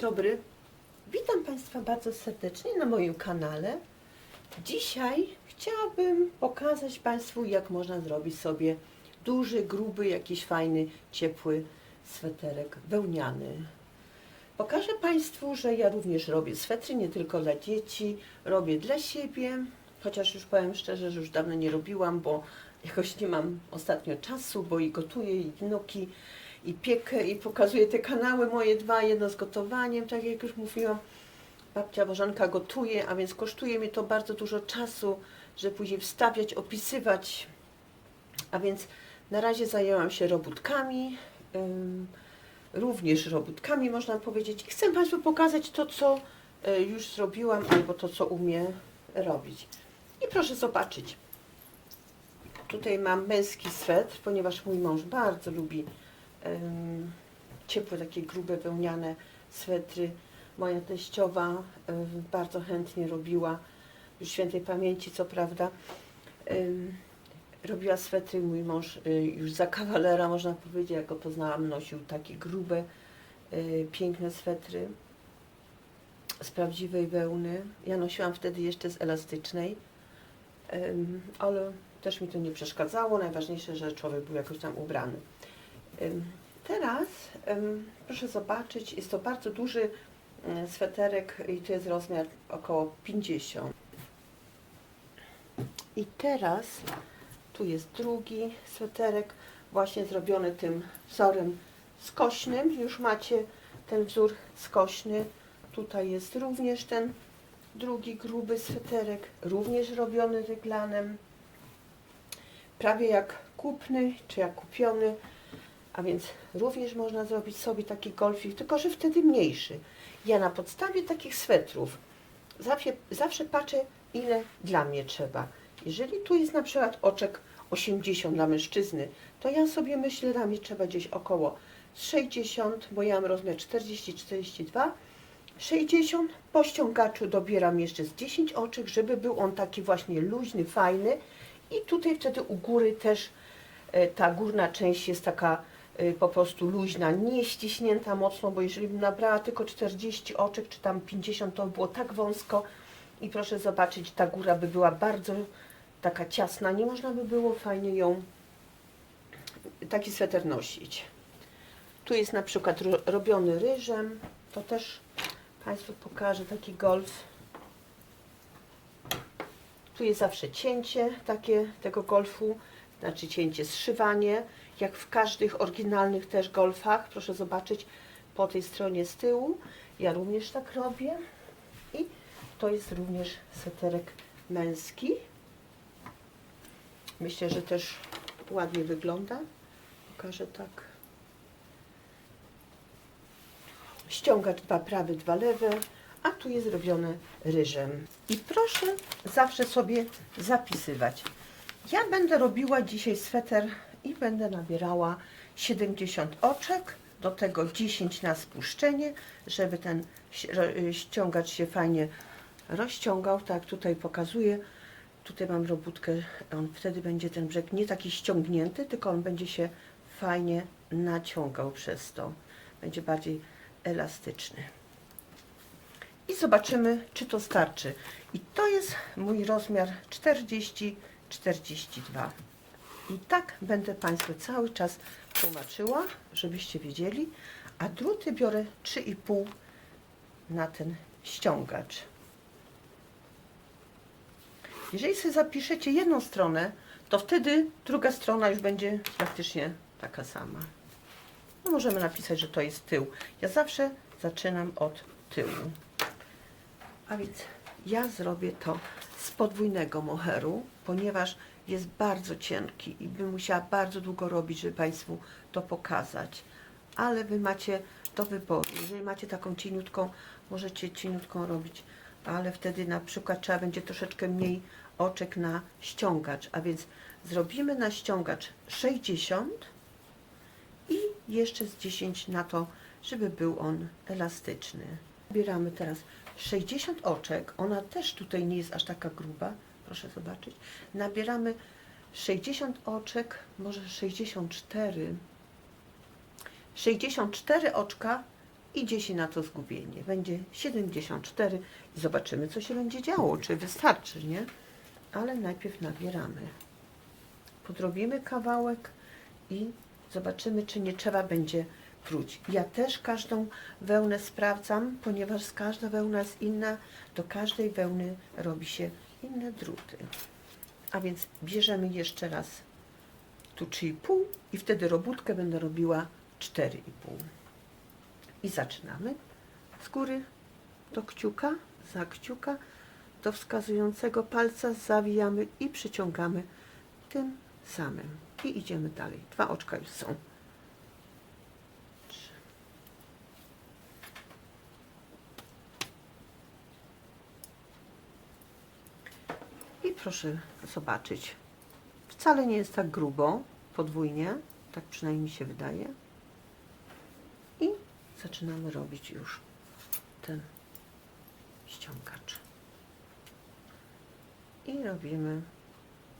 dobry. Witam Państwa bardzo serdecznie na moim kanale. Dzisiaj chciałabym pokazać Państwu, jak można zrobić sobie duży, gruby, jakiś fajny, ciepły sweterek wełniany. Pokażę Państwu, że ja również robię swetry, nie tylko dla dzieci, robię dla siebie, chociaż już powiem szczerze, że już dawno nie robiłam, bo jakoś nie mam ostatnio czasu, bo i gotuję, i wnuki, i piekę, i pokazuję te kanały moje dwa, jedno z gotowaniem, tak jak już mówiłam. Babcia Bożenka gotuje, a więc kosztuje mi to bardzo dużo czasu, żeby później wstawiać, opisywać. A więc na razie zajęłam się robótkami, również robótkami można powiedzieć. Chcę Państwu pokazać to, co y, już zrobiłam, albo to, co umiem robić. I proszę zobaczyć. Tutaj mam męski swetr, ponieważ mój mąż bardzo lubi ciepłe, takie grube, wełniane swetry. Moja teściowa bardzo chętnie robiła, już świętej pamięci co prawda, robiła swetry. Mój mąż y, już za kawalera, można powiedzieć, jak go poznałam, nosił takie grube, y, piękne swetry z prawdziwej wełny. Ja nosiłam wtedy jeszcze z elastycznej, ale też mi to nie przeszkadzało. Najważniejsze, że człowiek był jakoś tam ubrany. Teraz proszę zobaczyć, jest to bardzo duży y, sweterek i to jest rozmiar około 50. I teraz tu jest drugi sweterek, właśnie zrobiony tym wzorem skośnym. Już macie ten wzór skośny. Tutaj jest również ten drugi gruby sweterek, również robiony reglanem. Prawie jak kupny, czy jak kupiony. A więc również można zrobić sobie taki golfik, tylko że wtedy mniejszy. Ja na podstawie takich swetrów zawsze, zawsze patrzę, ile dla mnie trzeba. Jeżeli tu jest na przykład oczek 80 dla mężczyzny, to ja sobie myślę, dla mnie trzeba gdzieś około 60, bo ja mam rozmiar 40-42, 60, po ściągaczu dobieram jeszcze z 10 oczek, żeby był on taki właśnie luźny, fajny i tutaj wtedy u góry też e, ta górna część jest taka po prostu luźna, nie ściśnięta mocno, bo jeżeli bym nabrała tylko 40 oczek, czy tam 50, to by było tak wąsko i proszę zobaczyć, ta góra by była bardzo taka ciasna, nie można by było fajnie ją taki sweter nosić. Tu jest na przykład ro- robiony ryżem, to też Państwu pokażę taki golf. Tu jest zawsze cięcie takie tego golfu, znaczy cięcie, zszywanie, jak w każdych oryginalnych też golfach. Proszę zobaczyć po tej stronie z tyłu. Ja również tak robię. I to jest również sweterek męski. Myślę, że też ładnie wygląda. Pokażę tak. Ściągacz dwa prawy, dwa lewe, a tu jest zrobione ryżem. I proszę zawsze sobie zapisywać. Ja będę robiła dzisiaj sweter i będę nabierała 70 oczek, do tego 10 na spuszczenie, żeby ten ro- ściągacz się fajnie rozciągał, tak tutaj pokazuję. Tutaj mam robótkę, on wtedy będzie ten brzeg nie taki ściągnięty, tylko on będzie się fajnie naciągał przez to. Będzie bardziej elastyczny. I zobaczymy, czy to starczy. I to jest mój rozmiar 40-42. I tak będę Państwu cały czas tłumaczyła, żebyście wiedzieli. A druty biorę 3,5 na ten ściągacz. Jeżeli sobie zapiszecie jedną stronę, to wtedy druga strona już będzie praktycznie taka sama. No możemy napisać, że to jest tył. Ja zawsze zaczynam od tyłu. A więc ja zrobię to z podwójnego moheru, ponieważ jest bardzo cienki i bym musiała bardzo długo robić, żeby Państwu to pokazać. Ale Wy macie do wyboru. Jeżeli macie taką cieniutką, możecie cieniutką robić, ale wtedy na przykład trzeba będzie troszeczkę mniej oczek na ściągacz. A więc zrobimy na ściągacz 60 i jeszcze z 10 na to, żeby był on elastyczny. Bieramy teraz 60 oczek, ona też tutaj nie jest aż taka gruba, proszę zobaczyć. Nabieramy 60 oczek, może 64. 64 oczka idzie się na to zgubienie. Będzie 74 i zobaczymy, co się będzie działo, czy wystarczy, nie? Ale najpierw nabieramy. Podrobimy kawałek i zobaczymy, czy nie trzeba będzie pruć. Ja też każdą wełnę sprawdzam, ponieważ każda wełna jest inna. Do każdej wełny robi się inne druty. A więc bierzemy jeszcze raz tu 3,5 i wtedy robótkę będę robiła 4,5. I zaczynamy z góry do kciuka, za kciuka, do wskazującego palca zawijamy i przyciągamy tym samym. I idziemy dalej. Dwa oczka już są. Proszę zobaczyć, wcale nie jest tak grubo, podwójnie, tak przynajmniej się wydaje. I zaczynamy robić już ten ściągacz. I robimy,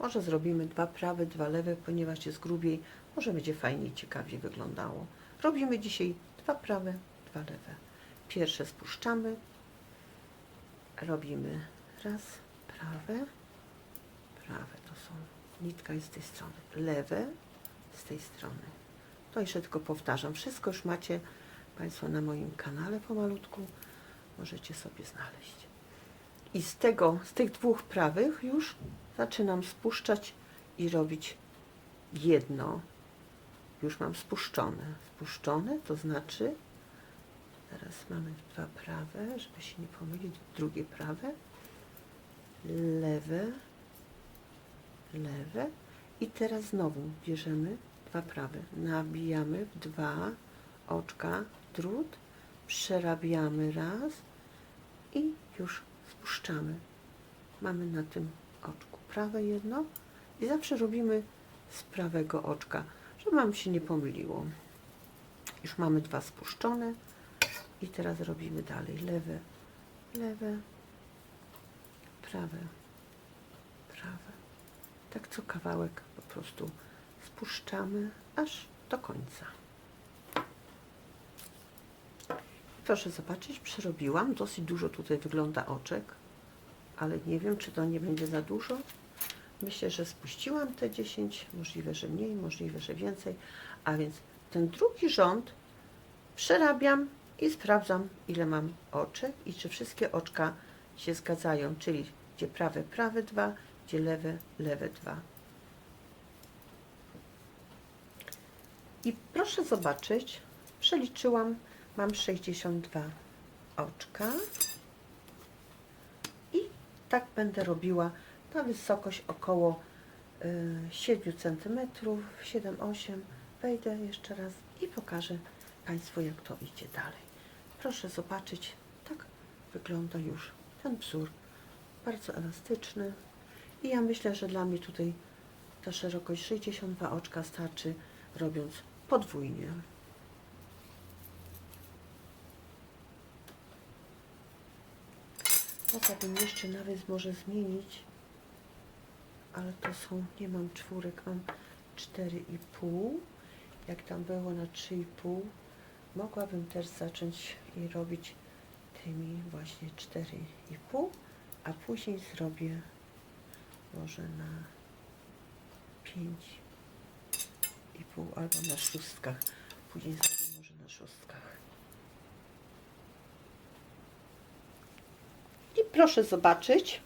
może zrobimy dwa prawe, dwa lewe, ponieważ jest grubiej, może będzie fajniej, ciekawiej wyglądało. Robimy dzisiaj dwa prawe, dwa lewe. Pierwsze spuszczamy, robimy raz, prawe, prawe to są, nitka jest z tej strony, lewe z tej strony. To jeszcze tylko powtarzam, wszystko już macie Państwo na moim kanale pomalutku, możecie sobie znaleźć. I z tego, z tych dwóch prawych już zaczynam spuszczać i robić jedno. Już mam spuszczone. Spuszczone to znaczy, teraz mamy dwa prawe, żeby się nie pomylić, drugie prawe, lewe, lewe i teraz znowu bierzemy dwa prawe, nabijamy w dwa oczka drut, przerabiamy raz i już spuszczamy. Mamy na tym oczku prawe jedno i zawsze robimy z prawego oczka, żeby nam się nie pomyliło. Już mamy dwa spuszczone i teraz robimy dalej lewe, lewe, prawe. Tak co kawałek po prostu spuszczamy aż do końca. Proszę zobaczyć, przerobiłam. Dosyć dużo tutaj wygląda oczek, ale nie wiem, czy to nie będzie za dużo. Myślę, że spuściłam te 10, możliwe, że mniej, możliwe, że więcej. A więc ten drugi rząd przerabiam i sprawdzam, ile mam oczek i czy wszystkie oczka się zgadzają, czyli gdzie prawe, prawe dwa, gdzie lewe, lewe dwa. I proszę zobaczyć, przeliczyłam, mam 62 oczka i tak będę robiła na wysokość około y, 7 cm, 7-8. Wejdę jeszcze raz i pokażę Państwu, jak to idzie dalej. Proszę zobaczyć, tak wygląda już ten wzór. Bardzo elastyczny. I ja myślę, że dla mnie tutaj ta szerokość 62 oczka starczy, robiąc podwójnie. Mogłabym jeszcze nawet może zmienić, ale to są, nie mam czwórek, mam 4,5. Jak tam było na 3,5, mogłabym też zacząć i robić tymi właśnie 4,5, a później zrobię może na 5,5 albo na szóstkach. Później zrobię może na szóstkach. I proszę zobaczyć,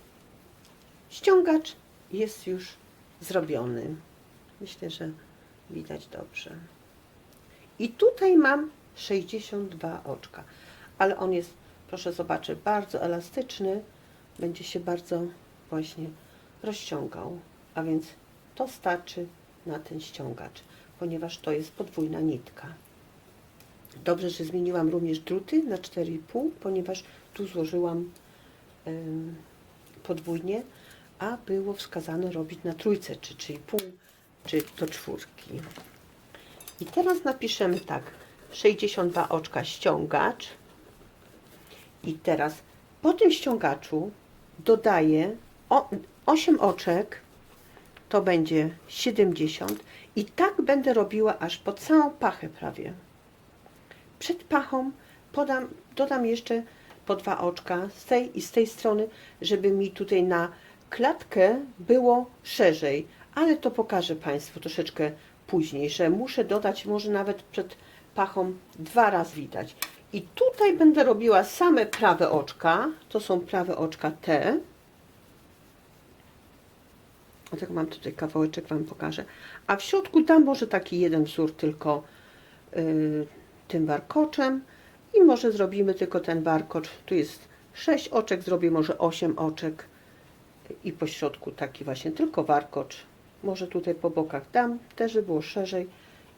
ściągacz jest już zrobiony. Myślę, że widać dobrze. I tutaj mam 62 oczka, ale on jest, proszę zobaczyć, bardzo elastyczny, będzie się bardzo właśnie rozciągał, a więc to starczy na ten ściągacz, ponieważ to jest podwójna nitka. Dobrze, że zmieniłam również druty na 4,5, ponieważ tu złożyłam podwójnie, a było wskazane robić na trójce, czy 3,5, czy do czwórki. I teraz napiszemy tak, 62 oczka ściągacz i teraz po tym ściągaczu dodaję o, 8 oczek, to będzie 70 i tak będę robiła aż po całą pachę prawie. Przed pachą podam, dodam jeszcze po dwa oczka z tej i z tej strony, żeby mi tutaj na klatkę było szerzej, ale to pokażę Państwu troszeczkę później, że muszę dodać może nawet przed pachą dwa razy widać. I tutaj będę robiła same prawe oczka, to są prawe oczka te. O tak mam tutaj kawałeczek, Wam pokażę. A w środku dam może taki jeden wzór tylko yy, tym warkoczem i może zrobimy tylko ten warkocz. Tu jest 6 oczek, zrobię może 8 oczek i po środku taki właśnie tylko warkocz. Może tutaj po bokach dam, też żeby było szerzej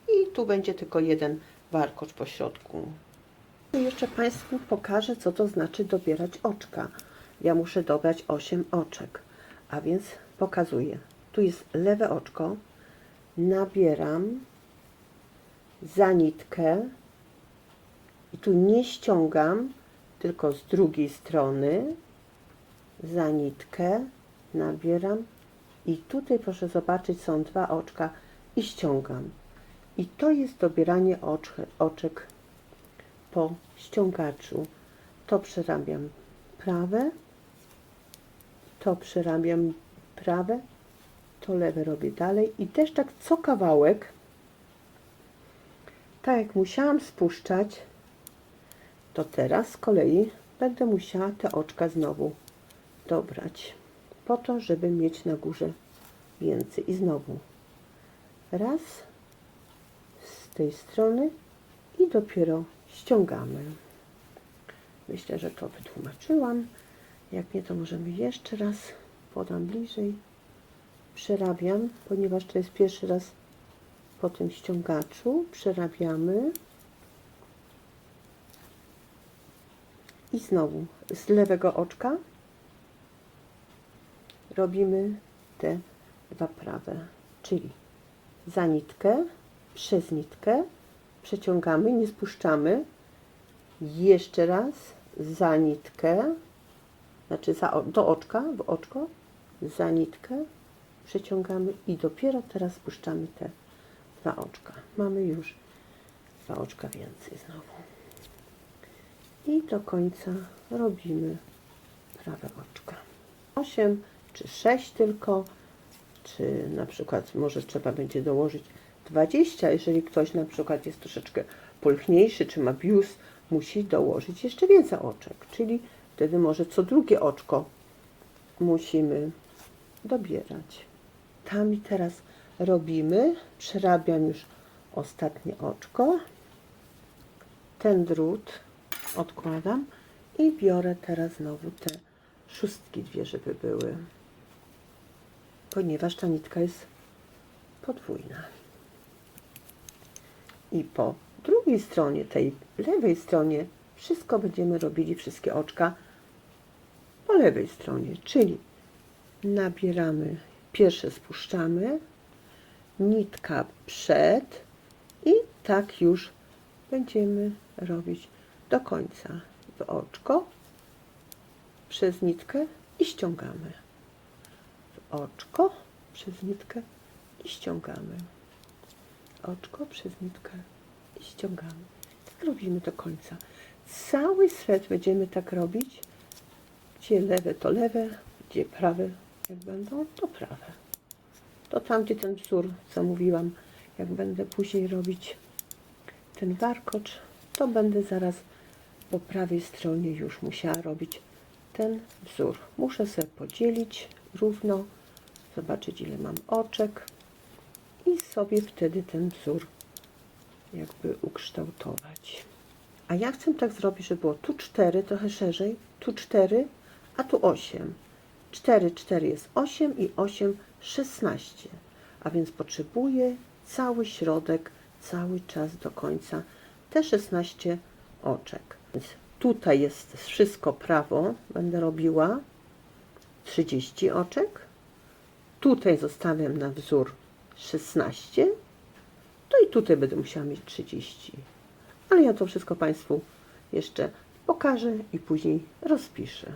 i tu będzie tylko jeden warkocz po środku. Jeszcze Państwu pokażę, co to znaczy dobierać oczka. Ja muszę dobrać 8 oczek, a więc pokazuję. Tu jest lewe oczko, nabieram za nitkę i tu nie ściągam, tylko z drugiej strony za nitkę nabieram i tutaj proszę zobaczyć są dwa oczka i ściągam. I to jest dobieranie oczek po ściągaczu. To przerabiam prawe, to przerabiam prawe, to lewe robię dalej i też tak co kawałek, tak jak musiałam spuszczać, to teraz z kolei będę musiała te oczka znowu dobrać, po to, żeby mieć na górze więcej. I znowu raz z tej strony i dopiero ściągamy. Myślę, że to wytłumaczyłam. Jak nie, to możemy jeszcze raz podam bliżej. Przerabiam, ponieważ to jest pierwszy raz po tym ściągaczu. Przerabiamy. I znowu z lewego oczka robimy te dwa prawe, czyli za nitkę, przez nitkę, przeciągamy, nie spuszczamy, jeszcze raz za nitkę, znaczy za, do oczka, w oczko, za nitkę, przeciągamy i dopiero teraz spuszczamy te dwa oczka. Mamy już dwa oczka więcej znowu. I do końca robimy prawe oczka. 8 czy 6 tylko, czy na przykład może trzeba będzie dołożyć 20, jeżeli ktoś na przykład jest troszeczkę pulchniejszy, czy ma bius, musi dołożyć jeszcze więcej oczek, czyli wtedy może co drugie oczko musimy dobierać. Tam i teraz robimy, przerabiam już ostatnie oczko, ten drut odkładam i biorę teraz znowu te szóstki dwie, żeby były, ponieważ ta nitka jest podwójna. I po drugiej stronie, tej lewej stronie, wszystko będziemy robili, wszystkie oczka. Po lewej stronie, czyli nabieramy, pierwsze spuszczamy, nitka przed i tak już będziemy robić do końca w oczko przez nitkę i ściągamy. W oczko przez nitkę i ściągamy oczko przez nitkę i ściągamy. Tak robimy do końca. Cały swet będziemy tak robić. Gdzie lewe to lewe. Gdzie prawe jak będą to prawe. To tam gdzie ten wzór co mówiłam jak będę później robić ten warkocz to będę zaraz po prawej stronie już musiała robić ten wzór. Muszę sobie podzielić równo, zobaczyć ile mam oczek i sobie wtedy ten wzór jakby ukształtować. A ja chcę tak zrobić, żeby było tu 4, trochę szerzej, tu 4, a tu 8. 4, 4 jest 8 i 8, 16. A więc potrzebuję cały środek, cały czas do końca, te 16 oczek. Więc tutaj jest wszystko prawo, będę robiła 30 oczek. Tutaj zostawiam na wzór 16. To i tutaj będę musiała mieć 30. Ale ja to wszystko Państwu jeszcze pokażę i później rozpiszę.